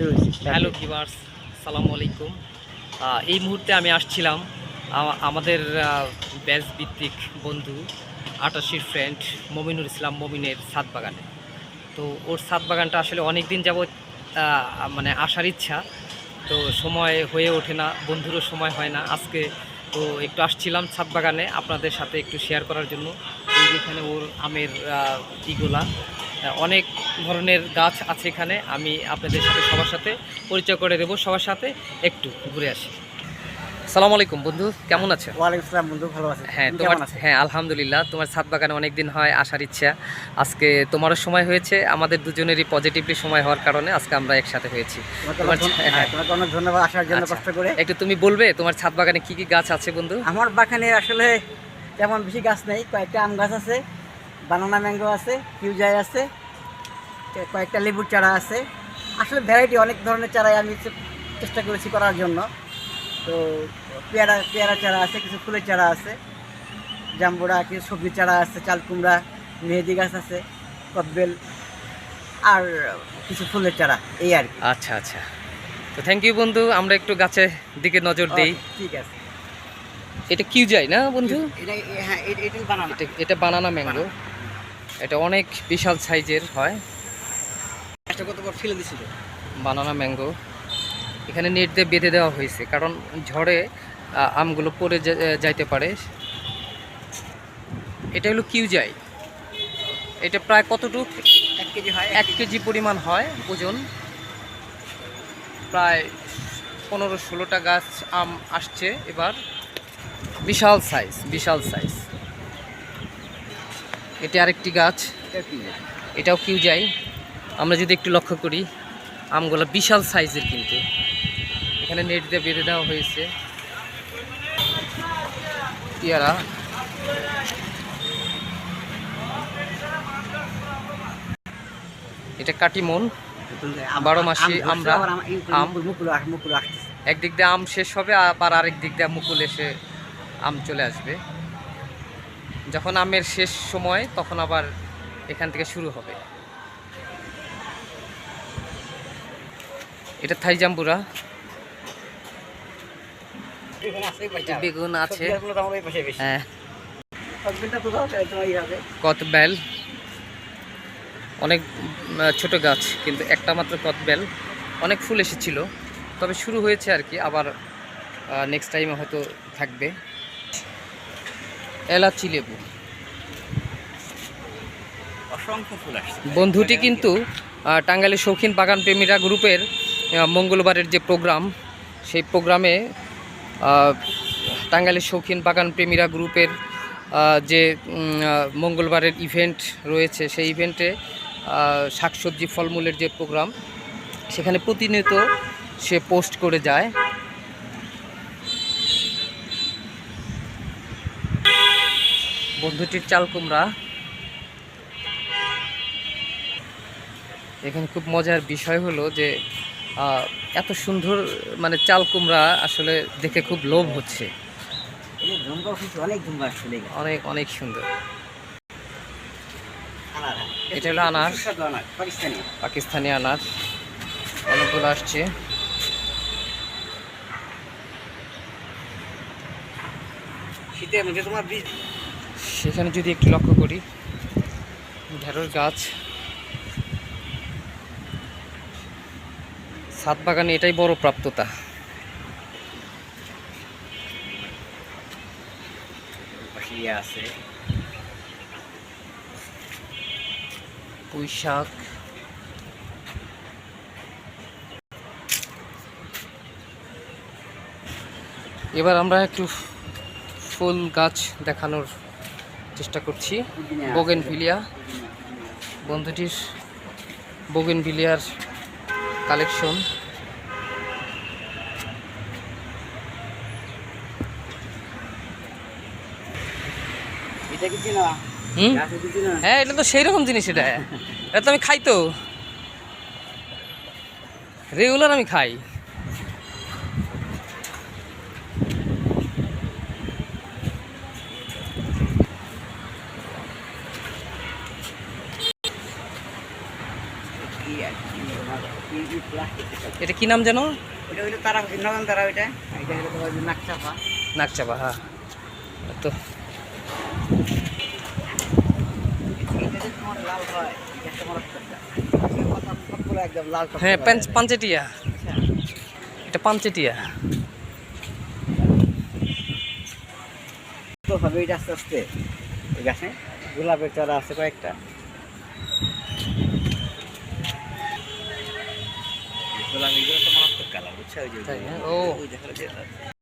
Hello viewers সালামু আলাইকুম। এই মুহূর্তে আমি আসছিলাম আমাদের ব্যাচ ভিত্তিক বন্ধু আটাশির ফ্রেন্ড মমিনুর ইসলাম মমিনের ছাদ বাগানে। তো ওর ছাদ বাগানটা আসলে অনেক দিন যাবৎ মানে আসার ইচ্ছা। তো সময় হয়ে ওঠে না বন্ধুরও সময় হয় না। আজকে তো একটু আসছিলাম ছাদ বাগানে আপনাদের সাথে একটু শেয়ার করার জন্য। এই যেখানে ওর আমের ইগুলা অনেক ধরনের গাছ আছে এখানে আমি আপনাদের সাথে সবার সাথে পরিচয় করে দেবো সবার সাথে একটু ঘুরে আসি। সালাম আলাইকুম বন্ধু কেমন আছেন? ওয়ালাইকুম বন্ধু ভালো আছে। হ্যাঁ তোমার হ্যাঁ আলহামদুলিল্লাহ তোমার ছাদ বাগানে অনেক দিন হয় আসার ইচ্ছা। আজকে তোমারও সময় হয়েছে আমাদের দুজনেরই পজিটিভলি সময় হওয়ার কারণে আজকে আমরা একসাথে হয়েছি। তোমার হ্যাঁ। হ্যাঁ, তোমাকে অনেক ধন্যবাদ আসার জন্য আচ্ছা। কষ্ট করে। একটু তুমি বলবে তোমার ছাদ বাগানে কি কি গাছ আছে বন্ধু? আমার বাগানে আসলে তেমন বেশি গাছ নেই কয়েকটা আম গাছ আছে বানানা ম্যাঙ্গো আছে কিউজাই আছে কয়েকটা লেবুর চারা আছে। আসলে ভ্যারাইটি অনেক ধরনের চারাই আমি চেষ্টা করেছি করার জন্য। তো পেয়ারা পেয়ারা চারা আছে কিছু ফুলের চারা আছে। জাম্বুরা কিছু সবজি চারা আছে চাল কুমড়া মেহেদি গাছ আছে কদবেল আর কিছু ফুলের চারা এই আর কি। আচ্ছা আচ্ছা। তো থ্যাংক ইউ বন্ধু আমরা একটু গাছের দিকে নজর দিই। ঠিক আছে। এটা কিউ যায় না বন্ধু? এটা হ্যাঁ বানানো। এটা এটা বানানা ম্যাঙ্গো। এটা অনেক বিশাল সাইজের হয়। একটা কতবার ফেলে দিছিল। বানানা ম্যাঙ্গো। এখানে নেট দিয়ে বেঁধে দেওয়া হয়েছে কারণ ঝড়ে আমগুলো পড়ে যাইতে পারে। এটা হলো কিউজাই। এটা প্রায় কতটুক? এক কেজি হয় এক কেজি। পরিমাণ হয় ওজন। প্রায় পনেরো ষোলোটা গাছ আম আসছে এবার। বিশাল সাইজ বিশাল সাইজ। এটা আরেকটি গাছ। এটাও কিউ যাই আমরা যদি একটু লক্ষ্য করি আমগুলো বিশাল সাইজের কিন্তু। এখানে নেট দিয়ে বেঁধে দেওয়া হয়েছে। পেয়ারা। এটা কাটিমন বারো মাসে আমরা আম। একদিক দিয়ে আম শেষ হবে আবার আরেক দিক দিয়ে মুকুল এসে আম চলে আসবে। যখন আমের শেষ সময় তখন আবার এখান থেকে শুরু হবে। এটা থাই জাম্বুরা। বেগুন আছে হ্যাঁ। কতবেল? অনেক ছোট গাছ কিন্তু একটা মাত্র কতবেল? অনেক ফুল এসেছিল। তবে শুরু হয়েছে আর কি আবার নেক্সট টাইমে হয়তো থাকবে। এলাচি লেবু। অসংখ্য ফুল আসছে। বন্ধুটি কিন্তু আহ, টাঙ্গাইলের শৌখিন বাগান প্রেমীরা গ্রুপের মঙ্গলবারের যে প্রোগ্রাম সেই প্রোগ্রামে আহ, টাঙ্গাইলের শৌখিন বাগান প্রেমীরা গ্রুপের যে মঙ্গলবারের ইভেন্ট রয়েছে সেই ইভেন্টে শাকসবজি ফলমূলের যে প্রোগ্রাম সেখানে প্রতিনিয়ত সে পোস্ট করে যায়। বন্ধুটির চাল কুমড়া। এখানে খুব মজার বিষয় হলো যে এত সুন্দর মানে চাল কুমড়া আসলে দেখে খুব লোভ হচ্ছে। অনেক অনেক অনেক সুন্দর। এটা হলো আনার। পাকিস্তানি। আনার। অনেকগুলো আসছে। সেখানে যদি একটু লক্ষ্য করি ঢেঁড়স গাছ। ছাদ বাগানে এটাই বড় প্রাপ্ততা। আছে। পুঁই শাক এবার আমরা একটু ফুল গাছ দেখানোর চেষ্টা করছি। বোগেন ভিলিয়া। বন্ধুটির বোগেন ভিলিয়ার কালেকশন হ্যাঁ এটা তো সেই রকম জিনিস এটা। এটা তো আমি খাই তো। রেগুলার আমি খাই। এটা কি নাম জানো এটা তারা তারা ওইটা। নাকচাপা নাকচাপা হ্যাঁ। তো হ্যাঁ পাঞ্চেটিয়া। এটা পাঞ্চেটিয়া। হবে এটা আস্তে আস্তে। এই গাছে গোলাপের চারা আছে কয়েকটা। গোলাপ এগুলো তো মারাত্মক কালার বুঝছ? ওই যে ও।